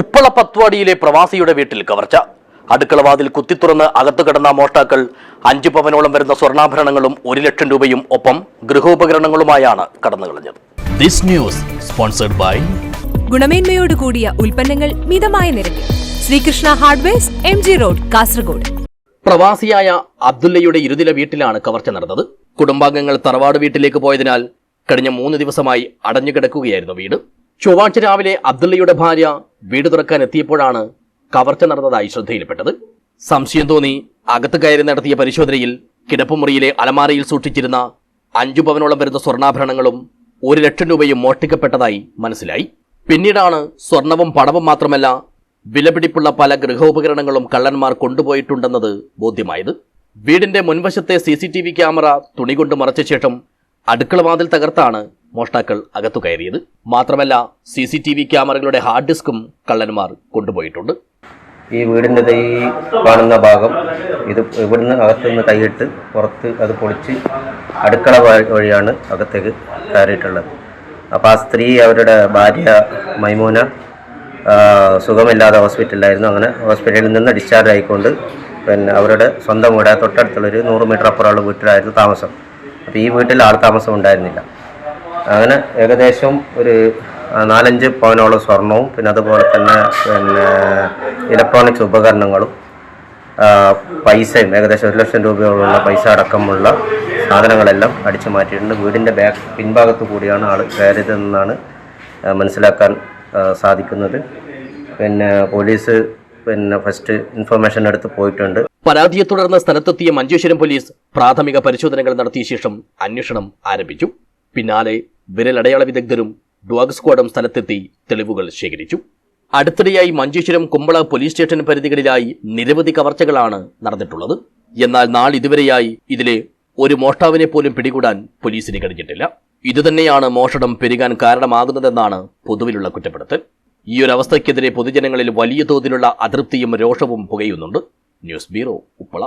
ഉപ്പള പത്വാടിയിലെ പ്രവാസിയുടെ വീട്ടിൽ കവർച്ച. അടുക്കളവാതിൽ കുത്തിത്തുറന്ന് അകത്തു കിടന്ന മോഷ്ടാക്കൾ അഞ്ചു പവനോളം വരുന്ന സ്വർണാഭരണങ്ങളും ഒരു ലക്ഷം രൂപയും ഒപ്പം ഗൃഹോപകരണങ്ങളുമായാണ് കടന്നുകളഞ്ഞത് ദിസ് ന്യൂസ് സ്പോൺസർഡ് ബൈ ഗുണമേന്മയോട് കൂടിയ ഉൽപ്പന്നങ്ങൾ മിതമായ നിരക്കിൽ. Sreekrishna hardwares M G road Kasaragod. പ്രവാസിയായ അബ്ദുല്ലയുടെ ഇരുതില വീട്ടിലാണ് കവർച്ച നടന്നത്. കുടുംബാംഗങ്ങൾ തറവാട് വീട്ടിലേക്ക് പോയതിനാൽ കഴിഞ്ഞ മൂന്ന് ദിവസമായി അടഞ്ഞുകിടക്കുകയായിരുന്നു വീട്. ചൊവ്വാഴ്ച രാവിലെ അബ്ദുള്ളയുടെ ഭാര്യ വീട് തുറക്കാൻ എത്തിയപ്പോഴാണ് കവർച്ച നടന്നതായി ശ്രദ്ധയിൽപ്പെട്ടത്. സംശയം തോന്നി അകത്ത് കയറി നടത്തിയ പരിശോധനയിൽ കിടപ്പുമുറിയിലെ അലമാരയിൽ സൂക്ഷിച്ചിരുന്ന അഞ്ചു പവനോളം വരുന്ന സ്വർണാഭരണങ്ങളും ഒരു ലക്ഷം രൂപയും മോഷ്ടിക്കപ്പെട്ടതായി മനസ്സിലായി. പിന്നീടാണ് സ്വർണവും പണവും മാത്രമല്ല വിലപിടിപ്പുള്ള പല ഗൃഹോപകരണങ്ങളും കള്ളന്മാർ കൊണ്ടുപോയിട്ടുണ്ടെന്നത് ബോധ്യമായത്. വീടിന്റെ മുൻവശത്തെ C C T V camera തുണി കൊണ്ട് മറച്ച ശേഷം അടുക്കളവാതിൽ തകർത്താണ് മോഷ്ടാക്കൾ അകത്തു കയറിയത്. മാത്രമല്ല സി സി ടി വി ക്യാമറകളുടെ ഹാർഡ് ഡിസ്കും കള്ളന്മാർ കൊണ്ടുപോയിട്ടുണ്ട്. ഈ വീടിന്റെ ഈ കാണുന്ന ഭാഗം ഇത് ഇവിടുന്ന് അകത്തുനിന്ന് കൈയിട്ട് പുറത്ത് അത് പൊളിച്ച് അടുക്കള വഴിയാണ് അകത്തേക്ക് കയറിയിട്ടുള്ളത്. അപ്പോൾ ആ സ്ത്രീ അവരുടെ ഭാര്യ മൈമൂന സുഖമില്ലാതെ ഹോസ്പിറ്റലിലായിരുന്നു. അങ്ങനെ ഹോസ്പിറ്റലിൽ നിന്ന് ഡിസ്ചാർജ് ആയിക്കൊണ്ട് പിന്നെ അവരുടെ സ്വന്തം വീട് തൊട്ടടുത്തുള്ളൊരു നൂറ് മീറ്റർ അപ്പുറമുള്ള വീട്ടിലായിരുന്നു താമസം. അപ്പോൾ ഈ വീട്ടിൽ ആൾ താമസം ഉണ്ടായിരുന്നില്ല. അങ്ങനെ ഏകദേശം ഒരു നാലഞ്ച് പവനോളം സ്വർണവും പിന്നെ അതുപോലെ തന്നെ പിന്നെ ഇലക്ട്രോണിക്സ് ഉപകരണങ്ങളും പൈസയും ഏകദേശം ഒരു ലക്ഷം രൂപയോളമുള്ള പൈസ അടക്കമുള്ള സാധനങ്ങളെല്ലാം അടിച്ചു മാറ്റിയിട്ടുണ്ട്. വീടിന്റെ ബാക്ക് പിൻഭാഗത്ത് കൂടിയാണ് ആൾ കയറിയതെന്നാണ് മനസ്സിലാക്കാൻ സാധിക്കുന്നത്. പിന്നെ പോലീസ് പിന്നെ ഫസ്റ്റ് ഇൻഫർമേഷൻ എടുത്ത് പോയിട്ടുണ്ട്. പരാതിയെ തുടർന്ന് സ്ഥലത്തെത്തിയ മഞ്ചേശ്വരം പോലീസ് പ്രാഥമിക പരിശോധനകൾ നടത്തിയ ശേഷം അന്വേഷണം ആരംഭിച്ചു. പിന്നാലെ വിരലടയാള വിദഗ്ധരും ഡോഗ് സ്ക്വാഡും സ്ഥലത്തെത്തി തെളിവുകൾ ശേഖരിച്ചു. അടുത്തിടെയായി മഞ്ചേശ്വരം കുമ്പള പോലീസ് സ്റ്റേഷൻ പരിധികളിലായി നിരവധി കവർച്ചകളാണ് നടന്നിട്ടുള്ളത്. എന്നാൽ നാളിതുവരെയായി ഇതിലെ ഒരു മോഷ്ടാവിനെ പോലും പിടികൂടാൻ പോലീസിന് കഴിഞ്ഞിട്ടില്ല. ഇതുതന്നെയാണ് മോഷണം പെരുകാൻ കാരണമാകുന്നതെന്നാണ് പൊതുവിലുള്ള കുറ്റപ്പെടുത്തൽ. ഈ ഒരു അവസ്ഥയ്ക്കെതിരെ പൊതുജനങ്ങളിൽ വലിയ തോതിലുള്ള അതൃപ്തിയും രോഷവും പുകയുന്നുണ്ട്. News bureau Uppala.